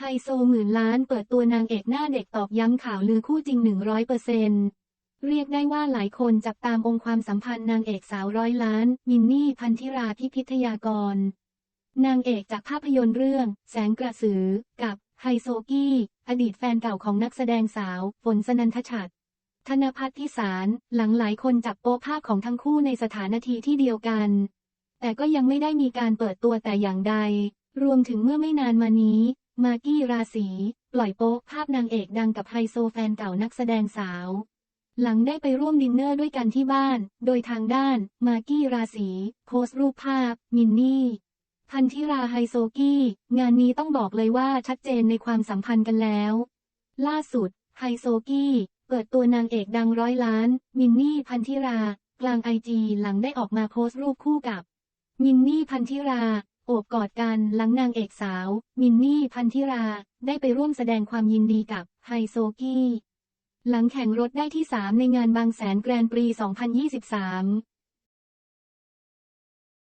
ไฮโซหมื่นล้านเปิดตัวนางเอกหน้าเด็กตอกย้ำข่าวลือคู่จริง 100%เปอร์เซ็นต์เรียกได้ว่าหลายคนจับตามองความสัมพันธ์นางเอกสาวร้อยล้าน มินนี่พันธิราพิพิทยากร นางเอกจากภาพยนตร์เรื่อง แสงกระสือ กับไฮโซกี้ อดีตแฟนเก่าของนักแสดงสาว ฝนสนันทชัด ธนพัฒน์พิสาร หลังหลายคนจับโป๊ภาพของทั้งคู่ในสถานทีที่เดียวกัน แต่ก็ยังไม่ได้มีการเปิดตัวแต่อย่างใด รวมถึงเมื่อไม่นานมานี้ มากกี้ราศีปล่อยโป๊ภาพนางเอกดังกับไฮโซแฟนเก่านักแสดงสาว หลังได้ไปร่วมดินเนอร์ด้วยกันที่บ้าน โดยทางด้านมากกี้ราศีโพสต์รูปภาพ มินนี่ พันธิราไฮโซกี้ งานนี้ต้องบอกเลยว่าชัดเจนในความสัมพันธ์กันแล้ว ล่าสุด ไฮโซกี้ เปิดตัวนางเอกดังร้อยล้าน มินนี่พันธิรา กลางไอจีหลังได้ออกมาโพสต์รูปคู่กับมินนี่พันธิรา โอบกอดกันหลังนางเอกสาว มินนี่พันธิรา ได้ไปร่วมแสดงความยินดีกับไฮโซกี้ หลังแข่งรถได้ที่ 3 ในงานบางแสนแกรนด์ปรี 2023